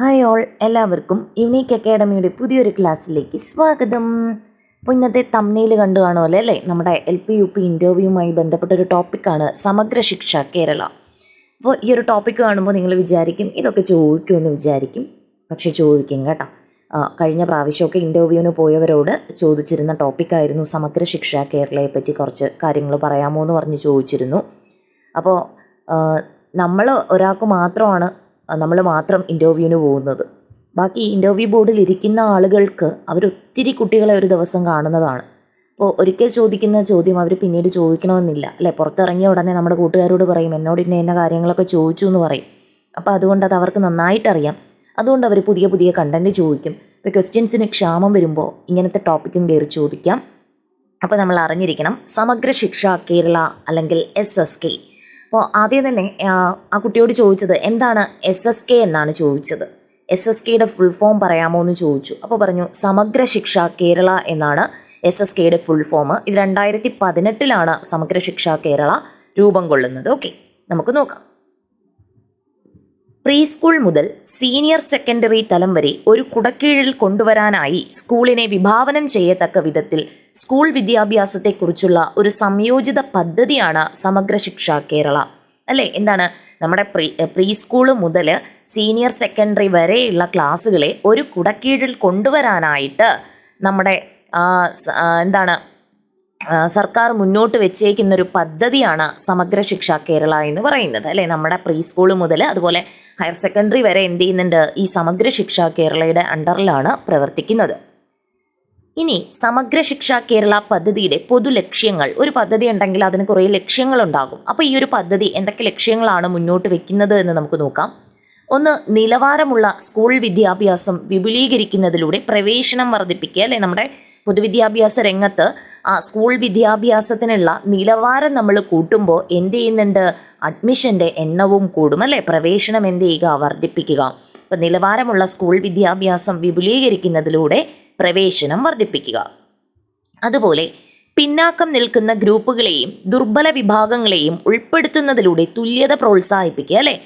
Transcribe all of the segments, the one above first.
Hi all എല്ലാവർക്കും unique അക്കാഡമിയുടെ പുതിയൊരു ക്ലാസ്സിലേക്ക് സ്വാഗതം. അപ്പോൾ ഇന്നത്തെ തമ്നയിൽ കണ്ടു കാണുമല്ലോ അല്ലേ? നമ്മുടെ എൽ പി യു പി ഇന്റർവ്യൂവുമായി ബന്ധപ്പെട്ട ഒരു ടോപ്പിക്കാണ് സമഗ്ര ശിക്ഷ കേരള. അപ്പോൾ ഈ ഒരു ടോപ്പിക്ക് കാണുമ്പോൾ നിങ്ങൾ വിചാരിക്കും ഇതൊക്കെ ചോദിക്കുമെന്ന് വിചാരിക്കും. പക്ഷേ ചോദിക്കും കേട്ടോ. കഴിഞ്ഞ പ്രാവശ്യമൊക്കെ ഇന്റർവ്യൂവിന് പോയവരോട് ചോദിച്ചിരുന്ന ടോപ്പിക്കായിരുന്നു സമഗ്ര ശിക്ഷ കേരളയെ പറ്റി കുറച്ച് കാര്യങ്ങൾ പറയാമോ എന്ന് പറഞ്ഞ് ചോദിച്ചിരുന്നു. അപ്പോൾ നമ്മൾ ഒരാൾക്ക് മാത്രമാണ് നമ്മൾ മാത്രം ഇന്റർവ്യൂവിന് പോകുന്നത്. ബാക്കി ഇന്റർവ്യൂ ബോർഡിൽ ഇരിക്കുന്ന ആളുകൾക്ക് അവരൊത്തിരി കുട്ടികളെ ഒരു ദിവസം കാണുന്നതാണ്. അപ്പോൾ ഒരിക്കൽ ചോദിക്കുന്ന ചോദ്യം അവർ പിന്നീട് ചോദിക്കണമെന്നില്ല. അല്ലേ? പുറത്തിറങ്ങിയ ഉടനെ നമ്മുടെ കൂട്ടുകാരോട് പറയും എന്നോട് ഇന്ന ഇന്ന കാര്യങ്ങളൊക്കെ ചോദിച്ചു എന്ന് പറയും. അപ്പോൾ അതുകൊണ്ട് അത് അവർക്ക് നന്നായിട്ടറിയാം. അതുകൊണ്ട് അവർ പുതിയ പുതിയ കണ്ടന്റ് ചോദിക്കും. ഇപ്പോൾ ക്വസ്റ്റ്യൻസിന് ക്ഷാമം വരുമ്പോൾ ഇങ്ങനത്തെ ടോപ്പിക്കും കയറി ചോദിക്കാം. അപ്പോൾ നമ്മൾ അറിഞ്ഞിരിക്കണം സമഗ്ര ശിക്ഷ കേരള അല്ലെങ്കിൽ എസ് എസ് കെ അപ്പോൾ ആദ്യം തന്നെ ആ, കുട്ടിയോട് ചോദിച്ചത് എന്താണ് എസ് എസ് കെ എന്നാണ് ചോദിച്ചത്? എസ് എസ് കെയുടെ ഫുൾ ഫോം പറയാമോ എന്ന് ചോദിച്ചു. അപ്പോൾ പറഞ്ഞു സമഗ്ര ശിക്ഷ കേരള എന്നാണ് എസ് എസ് കെയുടെ ഫുൾ ഫോം ഇത് രണ്ടായിരത്തി പതിനെട്ടിലാണ് സമഗ്ര ശിക്ഷ കേരള രൂപം കൊള്ളുന്നത്. ഓക്കെ നമുക്ക് നോക്കാം. പ്രീ സ്കൂൾ മുതൽ സീനിയർ സെക്കൻഡറി തലം വരെ ഒരു കുടക്കീഴിൽ കൊണ്ടുവരാനായി സ്കൂളിനെ വിഭാവനം ചെയ്യത്തക്ക വിധത്തിൽ സ്കൂൾ വിദ്യാഭ്യാസത്തെക്കുറിച്ചുള്ള ഒരു സംയോജിത പദ്ധതിയാണ് സമഗ്ര ശിക്ഷ കേരള. അല്ലേ? എന്താണ്? നമ്മുടെ പ്രീ പ്രീ സ്കൂൾ മുതൽ സീനിയർ സെക്കൻഡറി വരെയുള്ള ക്ലാസ്സുകളെ ഒരു കുടക്കീഴിൽ കൊണ്ടുവരാനായിട്ട് നമ്മുടെ എന്താണ് സർക്കാർ മുന്നോട്ട് വെച്ചേക്കുന്ന ഒരു പദ്ധതിയാണ് സമഗ്ര ശിക്ഷ കേരള എന്ന് പറയുന്നത് അല്ലേ? നമ്മുടെ പ്രീ സ്കൂൾ മുതൽ അതുപോലെ ഹയർ സെക്കൻഡറി വരെ എന്ത് ചെയ്യുന്നുണ്ട്? ഈ സമഗ്ര ശിക്ഷ കേരളയുടെ അണ്ടറിലാണ് പ്രവർത്തിക്കുന്നത്. ഇനി സമഗ്ര ശിക്ഷ കേരള പദ്ധതിയുടെ പൊതു ലക്ഷ്യങ്ങൾ ഒരു പദ്ധതി ഉണ്ടെങ്കിൽ അതിന് കുറേ ലക്ഷ്യങ്ങളുണ്ടാകും. അപ്പോൾ ഈ ഒരു പദ്ധതി എന്തൊക്കെ ലക്ഷ്യങ്ങളാണ് മുന്നോട്ട് വെക്കുന്നത് എന്ന് നമുക്ക് നോക്കാം. ഒന്ന് നിലവാരമുള്ള സ്കൂൾ വിദ്യാഭ്യാസം വിപുലീകരിക്കുന്നതിലൂടെ പ്രവേശനം വർദ്ധിപ്പിക്കുക അല്ലെ? നമ്മുടെ പൊതുവിദ്യാഭ്യാസ രംഗത്ത് ആ സ്കൂൾ വിദ്യാഭ്യാസത്തിനുള്ള നിലവാരം നമ്മൾ കൂട്ടുമ്പോൾ എന്ത് ചെയ്യുന്നുണ്ട്? അഡ്മിഷന്റെ എണ്ണവും കൂടും അല്ലേ? പ്രവേശനം എന്ത് ചെയ്യുക? വർദ്ധിപ്പിക്കുക. ഇപ്പം നിലവാരമുള്ള സ്കൂൾ വിദ്യാഭ്യാസം വിപുലീകരിക്കുന്നതിലൂടെ പ്രവേശനം വർദ്ധിപ്പിക്കുക. അതുപോലെ പിന്നാക്കം നിൽക്കുന്ന ഗ്രൂപ്പുകളെയും ദുർബല വിഭാഗങ്ങളെയും ഉൾപ്പെടുത്തുന്നതിലൂടെ തുല്യത പ്രോത്സാഹിപ്പിക്കുക അല്ലേ?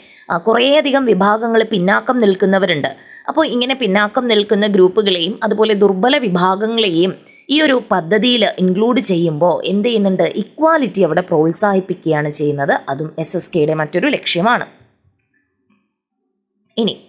കുറേയധികം വിഭാഗങ്ങൾ പിന്നാക്കം നിൽക്കുന്നവരുണ്ട്. അപ്പോൾ ഇങ്ങനെ പിന്നാക്കം നിൽക്കുന്ന ഗ്രൂപ്പുകളെയും അതുപോലെ ദുർബല വിഭാഗങ്ങളെയും ഈ ഒരു പദ്ധതിയിൽ ഇൻക്ലൂഡ് ചെയ്യുമ്പോൾ എന്ത് ചെയ്യുന്നുണ്ട്? ഇക്വാലിറ്റി അവിടെ പ്രോത്സാഹിപ്പിക്കുകയാണ് ചെയ്യുന്നത്. അതും എസ് എസ് കെയുടെ മറ്റൊരു ലക്ഷ്യമാണ്. ഇനി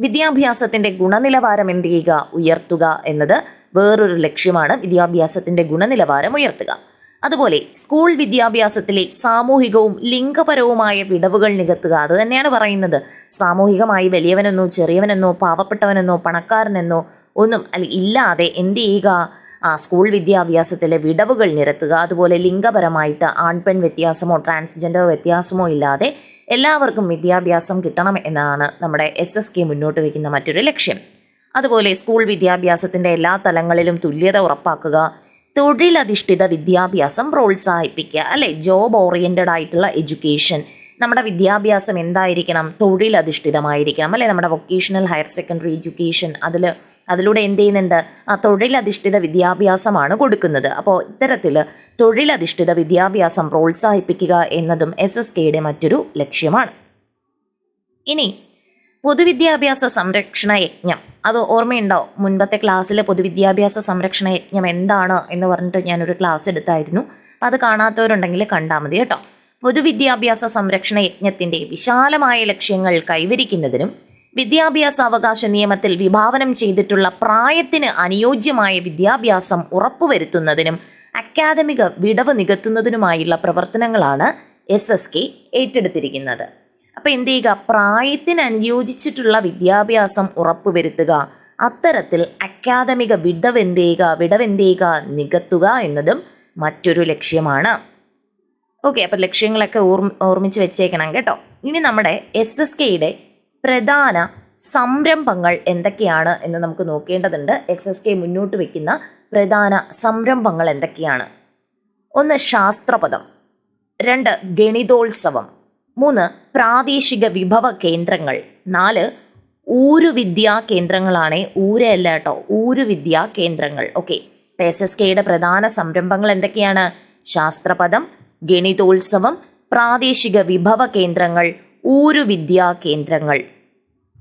വിദ്യാഭ്യാസത്തിന്റെ ഗുണനിലവാരം എന്ത് ചെയ്യുക? ഉയർത്തുക എന്നത് വേറൊരു ലക്ഷ്യമാണ്. വിദ്യാഭ്യാസത്തിന്റെ ഗുണനിലവാരം ഉയർത്തുക. അതുപോലെ സ്കൂൾ വിദ്യാഭ്യാസത്തിലെ സാമൂഹികവും ലിംഗപരവുമായ വിടവുകൾ നികത്തുക. അത് തന്നെയാണ് പറയുന്നത്. സാമൂഹികമായി വലിയവനെന്നോ ചെറിയവനെന്നോ പാവപ്പെട്ടവനെന്നോ പണക്കാരനെന്നോ ഒന്നും അല്ല ഇല്ലാതെ എന്ത് ചെയ്യുക? സ്കൂൾ വിദ്യാഭ്യാസത്തിലെ വിടവുകൾ നിരത്തുക അതുപോലെ ലിംഗപരമായിട്ട് ആൺപെൺ വ്യത്യാസമോ ട്രാൻസ്ജെൻഡർ വ്യത്യാസമോ ഇല്ലാതെ എല്ലാവർക്കും വിദ്യാഭ്യാസം കിട്ടണം എന്നാണ് നമ്മുടെ എസ് എസ് കെ മുന്നോട്ട് വയ്ക്കുന്ന മറ്റൊരു ലക്ഷ്യം. അതുപോലെ സ്കൂൾ വിദ്യാഭ്യാസത്തിന്റെ എല്ലാ തലങ്ങളിലും തുല്യത ഉറപ്പാക്കുക തൊഴിലധിഷ്ഠിത വിദ്യാഭ്യാസം പ്രോത്സാഹിപ്പിക്കുക അല്ലെ? ജോബ് ഓറിയന്റഡ് ആയിട്ടുള്ള എഡ്യൂക്കേഷൻ നമ്മുടെ വിദ്യാഭ്യാസം എന്തായിരിക്കണം? തൊഴിലധിഷ്ഠിതമായിരിക്കണം അല്ലെ? നമ്മുടെ വൊക്കേഷണൽ ഹയർ സെക്കൻഡറി എഡ്യൂക്കേഷൻ അതിൽ അതിലൂടെ എന്ത് ചെയ്യുന്നുണ്ട്? ആ തൊഴിലധിഷ്ഠിത വിദ്യാഭ്യാസമാണ് കൊടുക്കുന്നത്. അപ്പോൾ ഇത്തരത്തിൽ തൊഴിലധിഷ്ഠിത വിദ്യാഭ്യാസം പ്രോത്സാഹിപ്പിക്കുക എന്നതും എസ് എസ് കെയുടെ മറ്റൊരു ലക്ഷ്യമാണ്. ഇനി പൊതുവിദ്യാഭ്യാസ സംരക്ഷണ യജ്ഞം. അത് ഓർമ്മയുണ്ടോ? മുൻപത്തെ ക്ലാസ്സിൽ പൊതുവിദ്യാഭ്യാസ സംരക്ഷണ യജ്ഞം എന്താണ് എന്ന് പറഞ്ഞിട്ട് ഞാനൊരു ക്ലാസ് എടുത്തായിരുന്നു. അത് കാണാത്തവരുണ്ടെങ്കിൽ കണ്ടാൽ മതി കേട്ടോ. പൊതുവിദ്യാഭ്യാസ സംരക്ഷണ യജ്ഞത്തിന്റെ വിശാലമായ ലക്ഷ്യങ്ങൾ കൈവരിക്കുന്നതിനും വിദ്യാഭ്യാസ അവകാശ നിയമത്തിൽ വിഭാവനം ചെയ്തിട്ടുള്ള പ്രായത്തിന് അനുയോജ്യമായ വിദ്യാഭ്യാസം ഉറപ്പുവരുത്തുന്നതിനും അക്കാദമിക വിടവ് നികത്തുന്നതിനുമായുള്ള പ്രവർത്തനങ്ങളാണ് എസ് എസ് കെ ഏറ്റെടുത്തിരിക്കുന്നത്. അപ്പൊ എന്ത് ചെയ്യുക? പ്രായത്തിന് അനുയോജിച്ചിട്ടുള്ള വിദ്യാഭ്യാസം ഉറപ്പുവരുത്തുക. അത്തരത്തിൽ അക്കാദമിക വിടവ് എന്ത് ചെയ്യുക വിടവെന്ത് ചെയ്യുക നികത്തുക എന്നതും മറ്റൊരു ലക്ഷ്യമാണ്. ഓക്കെ അപ്പൊ ലക്ഷ്യങ്ങളൊക്കെ ഓർമ്മ ഓർമ്മിച്ച് വെച്ചേക്കണം കേട്ടോ. ഇനി നമ്മുടെ എസ് എസ് കെയുടെ പ്രധാന സംരംഭങ്ങൾ എന്തൊക്കെയാണ് എന്ന് നമുക്ക് നോക്കേണ്ടതുണ്ട്. എസ് എസ് കെ മുന്നോട്ട് വെക്കുന്ന പ്രധാന സംരംഭങ്ങൾ എന്തൊക്കെയാണ്? ഒന്ന് ശാസ്ത്രപദം രണ്ട് ഗണിതോത്സവം മൂന്ന് പ്രാദേശിക വിഭവ കേന്ദ്രങ്ങൾ നാല് ഊരുവിദ്യാ കേന്ദ്രങ്ങളാണ്. ഊരല്ല കേട്ടോ ഊരുവിദ്യാ കേന്ദ്രങ്ങൾ. ഓക്കെ എസ് എസ് കെയുടെ പ്രധാന സംരംഭങ്ങൾ എന്തൊക്കെയാണ്? ശാസ്ത്രപദം ഗണിതോത്സവം പ്രാദേശിക വിഭവ കേന്ദ്രങ്ങൾ ഊരുവിദ്യാ കേന്ദ്രങ്ങൾ.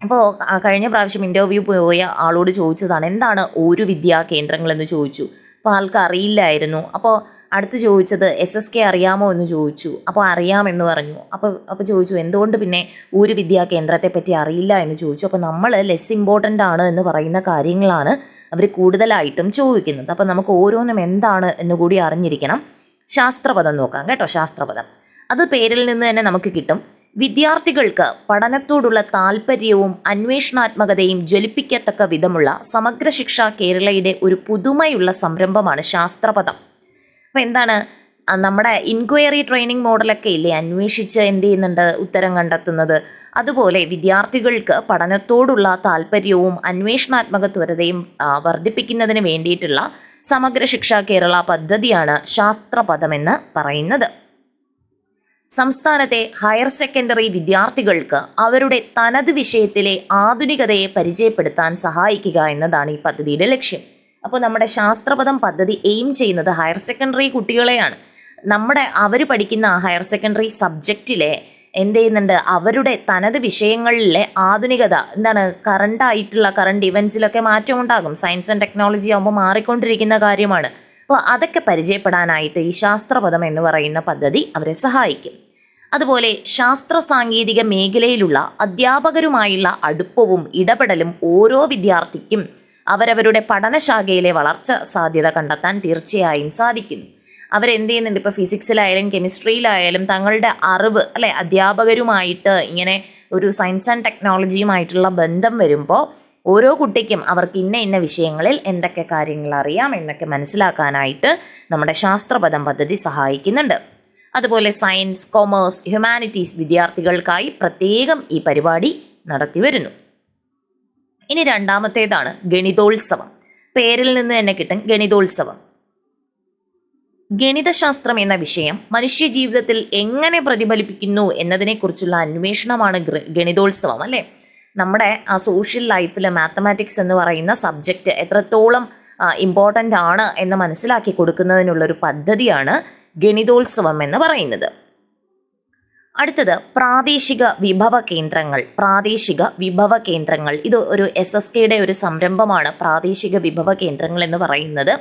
അപ്പോൾ കഴിഞ്ഞ പ്രാവശ്യം ഇന്റർവ്യൂ പോയ ആളോട് ചോദിച്ചതാണ് എന്താണ് ഒരു വിദ്യാ കേന്ദ്രങ്ങളെന്ന് ചോദിച്ചു. അപ്പോൾ ആൾക്ക് അറിയില്ലായിരുന്നു അപ്പോൾ അടുത്ത് ചോദിച്ചത് എസ് എസ് കെ അറിയാമോ എന്ന് ചോദിച്ചു. അപ്പോൾ അറിയാമെന്ന് പറഞ്ഞു. അപ്പോൾ അപ്പോൾ ചോദിച്ചു എന്തുകൊണ്ട് പിന്നെ ഒരു വിദ്യാ കേന്ദ്രത്തെ പറ്റി അറിയില്ല? എന്ന് ചോദിച്ചു. അപ്പോൾ നമ്മൾ ലെസ് ഇമ്പോർട്ടന്റ് ആണ് എന്ന് പറയുന്ന കാര്യങ്ങളാണ് അവർ കൂടുതലായിട്ടും ചോദിക്കുന്നത്. അപ്പോൾ നമുക്ക് ഓരോന്നും എന്താണ് എന്ന് കൂടി അറിഞ്ഞിരിക്കണം. ശാസ്ത്രപദം നോക്കാം കേട്ടോ ശാസ്ത്രപദം. അത് പേരിൽ നിന്ന് തന്നെ നമുക്ക് കിട്ടും. വിദ്യാർത്ഥികൾക്ക് പഠനത്തോടുള്ള താല്പര്യവും അന്വേഷണാത്മകതയും ജ്വലിപ്പിക്കത്തക്ക വിധമുള്ള സമഗ്ര ശിക്ഷ കേരളയുടെ ഒരു പുതുമയുള്ള സംരംഭമാണ് ശാസ്ത്രപദം. അപ്പോൾ എന്താണ്? നമ്മുടെ ഇൻക്വയറി ട്രെയിനിങ് മോഡലൊക്കെ ഇല്ലേ? അന്വേഷിച്ച് എന്ത് ചെയ്യുന്നുണ്ട്? ഉത്തരം കണ്ടെത്തുന്നത്. അതുപോലെ വിദ്യാർത്ഥികൾക്ക് പഠനത്തോടുള്ള താല്പര്യവും അന്വേഷണാത്മക ത്വരതയും വർദ്ധിപ്പിക്കുന്നതിന് വേണ്ടിയിട്ടുള്ള സമഗ്ര ശിക്ഷ കേരള പദ്ധതിയാണ് ശാസ്ത്രപദമെന്ന് പറയുന്നത്. സംസ്ഥാനത്തെ ഹയർ സെക്കൻഡറി വിദ്യാർത്ഥികൾക്ക് അവരുടെ തനത് വിഷയത്തിലെ ആധുനികതയെ പരിചയപ്പെടുത്താൻ സഹായിക്കുക എന്നതാണ് ഈ പദ്ധതിയുടെ ലക്ഷ്യം. അപ്പോൾ നമ്മുടെ ശാസ്ത്രപദം പദ്ധതി എയിം ചെയ്യുന്നത് ഹയർ സെക്കൻഡറി കുട്ടികളെയാണ്. നമ്മുടെ അവർ പഠിക്കുന്ന ഹയർ സെക്കൻഡറി സബ്ജക്റ്റിലെ എന്ത് ചെയ്യുന്നുണ്ട്? അവരുടെ തനത് വിഷയങ്ങളിലെ ആധുനികത എന്താണ് കറണ്ട് ആയിട്ടുള്ള കറണ്ട് ഇവൻസിലൊക്കെ മാറ്റം ഉണ്ടാകും. സയൻസ് ആൻഡ് ടെക്നോളജി ആകുമ്പോൾ മാറിക്കൊണ്ടിരിക്കുന്ന കാര്യമാണ്. അപ്പോൾ അതൊക്കെ പരിചയപ്പെടാനായിട്ട് ഈ ശാസ്ത്രപദം എന്ന് പറയുന്ന പദ്ധതി അവരെ സഹായിക്കും. അതുപോലെ ശാസ്ത്ര സാങ്കേതിക മേഖലയിലുള്ള അധ്യാപകരുമായുള്ള അടുപ്പവും ഇടപെടലും ഓരോ വിദ്യാർത്ഥിക്കും അവരവരുടെ പഠനശാഖയിലെ വളർച്ച സാധ്യത കണ്ടെത്താൻ തീർച്ചയായും സാധിക്കുന്നു അവരെന്ത് ചെയ്യുന്നുണ്ട് ഇപ്പോൾ ഫിസിക്സിലായാലും കെമിസ്ട്രിയിലായാലും തങ്ങളുടെ അറിവ് അല്ലെ അധ്യാപകരുമായിട്ട് ഇങ്ങനെ ഒരു സയൻസ് ആൻഡ് ടെക്നോളജിയുമായിട്ടുള്ള ബന്ധം വരുമ്പോൾ ഓരോ കുട്ടിക്കും അവർക്ക് ഇന്ന ഇന്ന വിഷയങ്ങളിൽ എന്തൊക്കെ കാര്യങ്ങൾ അറിയാം എന്നൊക്കെ മനസ്സിലാക്കാനായിട്ട് നമ്മുടെ ശാസ്ത്രപദം പദ്ധതി സഹായിക്കുന്നുണ്ട്. അതുപോലെ സയൻസ് കൊമേഴ്സ് ഹ്യൂമാനിറ്റീസ് വിദ്യാർത്ഥികൾക്കായി പ്രത്യേകം ഈ പരിപാടി നടത്തി വരുന്നു. ഇനി രണ്ടാമത്തേതാണ് ഗണിതോത്സവം. പേരിൽ നിന്ന് തന്നെ കിട്ടും ഗണിതോത്സവം. ഗണിതശാസ്ത്രം എന്ന വിഷയം മനുഷ്യ ജീവിതത്തിൽ എങ്ങനെ പ്രതിഫലിപ്പിക്കുന്നു എന്നതിനെക്കുറിച്ചുള്ള അന്വേഷണമാണ് ഗണിതോത്സവം അല്ലേ? നമ്മുടെ ആ സോഷ്യൽ ലൈഫിൽ മാത്തമാറ്റിക്സ് എന്ന് പറയുന്ന സബ്ജക്റ്റ് എത്രത്തോളം ഇമ്പോർട്ടന്റ് ആണ് എന്ന് മനസ്സിലാക്കി കൊടുക്കുന്നതിനുള്ളൊരു പദ്ധതിയാണ് ഗണിതോത്സവം എന്ന് പറയുന്നത്. അടുത്തത് പ്രാദേശിക വിഭവ കേന്ദ്രങ്ങൾ പ്രാദേശിക വിഭവ കേന്ദ്രങ്ങൾ. ഇത് ഒരു എസ് എസ് കെയുടെ ഒരു സംരംഭമാണ് പ്രാദേശിക വിഭവ കേന്ദ്രങ്ങൾ എന്ന് പറയുന്നത്.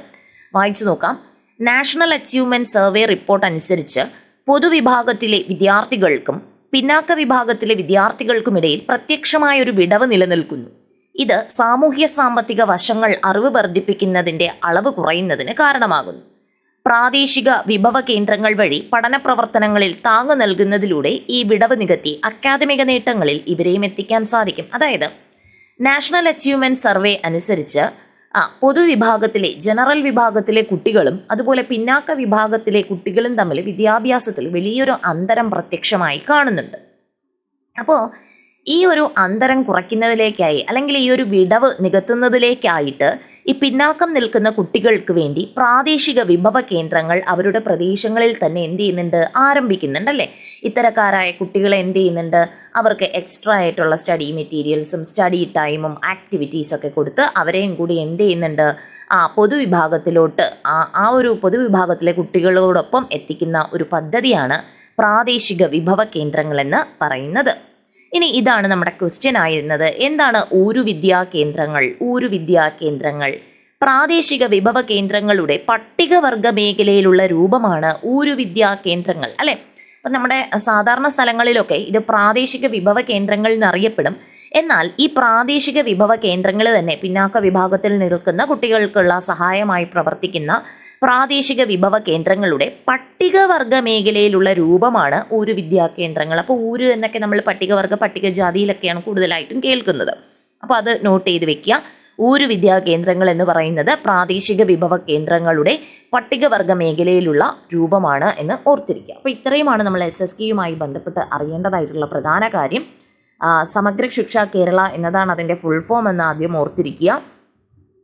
വായിച്ചു നോക്കാം. നാഷണൽ അച്ചീവ്മെന്റ് സർവേ റിപ്പോർട്ട് അനുസരിച്ച് പൊതുവിഭാഗത്തിലെ വിദ്യാർത്ഥികൾക്കും പിന്നാക്ക വിഭാഗത്തിലെ വിദ്യാർത്ഥികൾക്കുമിടയിൽ പ്രത്യക്ഷമായ ഒരു വിടവ് നിലനിൽക്കുന്നു. ഇത് സാമൂഹ്യ സാമ്പത്തിക വശങ്ങൾ അറിവ് വർദ്ധിപ്പിക്കുന്നതിന്റെ അളവ് കുറയുന്നതിന് കാരണമാകുന്നു. പ്രാദേശിക വിഭവ കേന്ദ്രങ്ങൾ വഴി പഠന പ്രവർത്തനങ്ങളിൽ താങ്ങു നൽകുന്നതിലൂടെ ഈ വിടവ് നികത്തി അക്കാദമിക നേട്ടങ്ങളിൽ ഇവരെയും എത്തിക്കാൻ സാധിക്കും. അതായത് നാഷണൽ അച്ചീവ്മെന്റ് സർവേ അനുസരിച്ച് ആ പൊതുവിഭാഗത്തിലെ ജനറൽ വിഭാഗത്തിലെ കുട്ടികളും അതുപോലെ പിന്നാക്ക വിഭാഗത്തിലെ കുട്ടികളും തമ്മിൽ വിദ്യാഭ്യാസത്തിൽ വലിയൊരു അന്തരം പ്രത്യക്ഷമായി കാണുന്നുണ്ട്. അപ്പോൾ ഈ ഒരു അന്തരം കുറയ്ക്കുന്നതിലേക്കായി അല്ലെങ്കിൽ ഈ ഒരു വിടവ് നികത്തുന്നതിലേക്കായിട്ട് ഈ പിന്നാക്കം നിൽക്കുന്ന കുട്ടികൾക്ക് വേണ്ടി പ്രാദേശിക വിഭവ കേന്ദ്രങ്ങൾ അവരുടെ പ്രദേശങ്ങളിൽ തന്നെ എന്ത് ചെയ്യുന്നുണ്ട്? ആരംഭിക്കുന്നുണ്ടല്ലേ? ഇത്തരക്കാരായ കുട്ടികളെ എന്ത് ചെയ്യുന്നുണ്ട്? അവർക്ക് എക്സ്ട്രാ ആയിട്ടുള്ള സ്റ്റഡി മെറ്റീരിയൽസും സ്റ്റഡി ടൈമും ആക്ടിവിറ്റീസ് ഒക്കെ കൊടുത്ത് അവരെയും കൂടി എന്ത് ചെയ്യുന്നുണ്ട്? ആ പൊതുവിഭാഗത്തിലോട്ട് ആ ആ ഒരു പൊതുവിഭാഗത്തിലെ കുട്ടികളോടൊപ്പം എത്തിക്കുന്ന ഒരു പദ്ധതിയാണ് പ്രാദേശിക വിഭവ കേന്ദ്രങ്ങളെന്ന് പറയുന്നത്. ഇനി ഇതാണ് നമ്മുടെ ക്വസ്റ്റ്യൻ ആയിരുന്നത്. എന്താണ് ഊരു വിദ്യാ കേന്ദ്രങ്ങൾ? ഊരു വിദ്യാ കേന്ദ്രങ്ങൾ. പ്രാദേശിക വിഭവ കേന്ദ്രങ്ങളുടെ പട്ടികവർഗ മേഖലയിലുള്ള രൂപമാണ് ഊരു വിദ്യാ കേന്ദ്രങ്ങൾ അല്ലെ? അപ്പം നമ്മുടെ സാധാരണ സ്ഥലങ്ങളിലൊക്കെ ഇത് പ്രാദേശിക വിഭവ കേന്ദ്രങ്ങൾ എന്നറിയപ്പെടും. എന്നാൽ ഈ പ്രാദേശിക വിഭവ കേന്ദ്രങ്ങൾ തന്നെ പിന്നാക്ക വിഭാഗത്തിൽ നിൽക്കുന്ന കുട്ടികൾക്കുള്ള സഹായമായി പ്രവർത്തിക്കുന്ന പ്രാദേശിക വിഭവ കേന്ദ്രങ്ങളുടെ പട്ടികവർഗ മേഖലയിലുള്ള രൂപമാണ് ഒരു വിദ്യാ കേന്ദ്രങ്ങൾ. അപ്പോൾ ഊര് എന്നൊക്കെ നമ്മൾ പട്ടികവർഗ പട്ടികജാതിയിലൊക്കെയാണ് കൂടുതലായിട്ടും കേൾക്കുന്നത്. അപ്പോൾ അത് നോട്ട് ചെയ്ത് വെക്കുക. ഊരു വിദ്യാ കേന്ദ്രങ്ങൾ എന്ന് പറയുന്നത് പ്രാദേശിക വിഭവ കേന്ദ്രങ്ങളുടെ പട്ടികവർഗ മേഖലയിലുള്ള രൂപമാണ് എന്ന് ഓർത്തിരിക്കുക. അപ്പോൾ ഇത്രയുമാണ് നമ്മൾ എസ് എസ് കെയുമായി ബന്ധപ്പെട്ട് അറിയേണ്ടതായിട്ടുള്ള പ്രധാന കാര്യം. സമഗ്ര ശിക്ഷ കേരള എന്നതാണ് അതിന്റെ ഫുൾ ഫോം എന്ന് ആദ്യം ഓർത്തിരിക്കുക.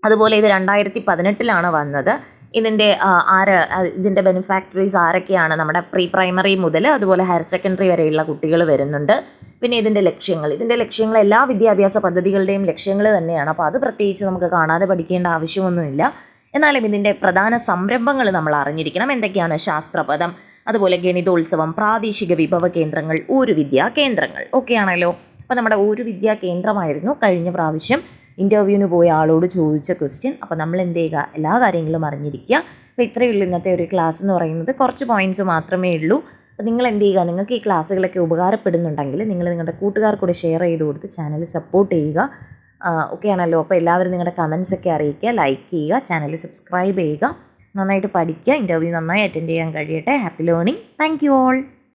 അതുപോലെ ഇത് രണ്ടായിരത്തി പതിനെട്ടിലാണ് വന്നത്. ഇതിന്റെ ആര് ഇതിന്റെ ബെനിഫാക്ടറീസ് ആരൊക്കെയാണ് നമ്മുടെ പ്രീ പ്രൈമറി മുതൽ അതുപോലെ ഹയർ സെക്കൻഡറി വരെയുള്ള കുട്ടികൾ വരുന്നുണ്ട്. പിന്നെ ഇതിന്റെ ലക്ഷ്യങ്ങൾ. ഇതിന്റെ ലക്ഷ്യങ്ങൾ എല്ലാ വിദ്യാഭ്യാസ പദ്ധതികളുടെയും ലക്ഷ്യങ്ങൾ തന്നെയാണ്. അപ്പോൾ അത് പ്രത്യേകിച്ച് നമുക്ക് കാണാതെ പഠിക്കേണ്ട ആവശ്യമൊന്നുമില്ല. എന്നാലും ഇതിന്റെ പ്രധാന സംരംഭങ്ങൾ നമ്മൾ അറിഞ്ഞിരിക്കണം. എന്തൊക്കെയാണ് ശാസ്ത്രപദം? അതുപോലെ ഗണിതോത്സവം പ്രാദേശിക വിഭവ കേന്ദ്രങ്ങൾ ഒരു വിദ്യാ കേന്ദ്രങ്ങൾ ഓക്കെ ആണല്ലോ അപ്പോൾ നമ്മുടെ ഒരു വിദ്യാ കേന്ദ്രമായിരുന്നു കഴിഞ്ഞ പ്രാവശ്യം. ഇന്റർവ്യൂവിന് പോയ ആളോട് ചോദിച്ച ക്വസ്റ്റ്യൻ അപ്പോൾ നമ്മൾ എന്ത് ചെയ്യുക? എല്ലാ കാര്യങ്ങളും അറിഞ്ഞിരിക്കുക. അപ്പോൾ ഇത്രയേ ഉള്ളൂ ഇന്നത്തെ ഒരു ക്ലാസ് എന്ന് പറയുന്നത്. കുറച്ച് പോയിന്റ്സ് മാത്രമേ ഉള്ളൂ. അപ്പോൾ നിങ്ങൾ എന്ത് ചെയ്യുക? നിങ്ങൾക്ക് ഈ ക്ലാസ്സുകളൊക്കെ ഉപകാരപ്പെടുന്നുണ്ടെങ്കിൽ നിങ്ങൾ നിങ്ങളുടെ കൂട്ടുകാർക്കൂടെ ഷെയർ ചെയ്ത് കൊടുത്ത് ചാനൽ സപ്പോർട്ട് ചെയ്യുക. ഓക്കെ ആണല്ലോ? അപ്പോൾ എല്ലാവരും നിങ്ങളുടെ കമൻസ് ഒക്കെ അറിയിക്കുക. ലൈക്ക് ചെയ്യുക. ചാനൽ സബ്സ്ക്രൈബ് ചെയ്യുക. നന്നായിട്ട് പഠിക്കുക. ഇന്റർവ്യൂ നന്നായി അറ്റൻഡ് ചെയ്യാൻ കഴിയട്ടെ. Happy learning thank you all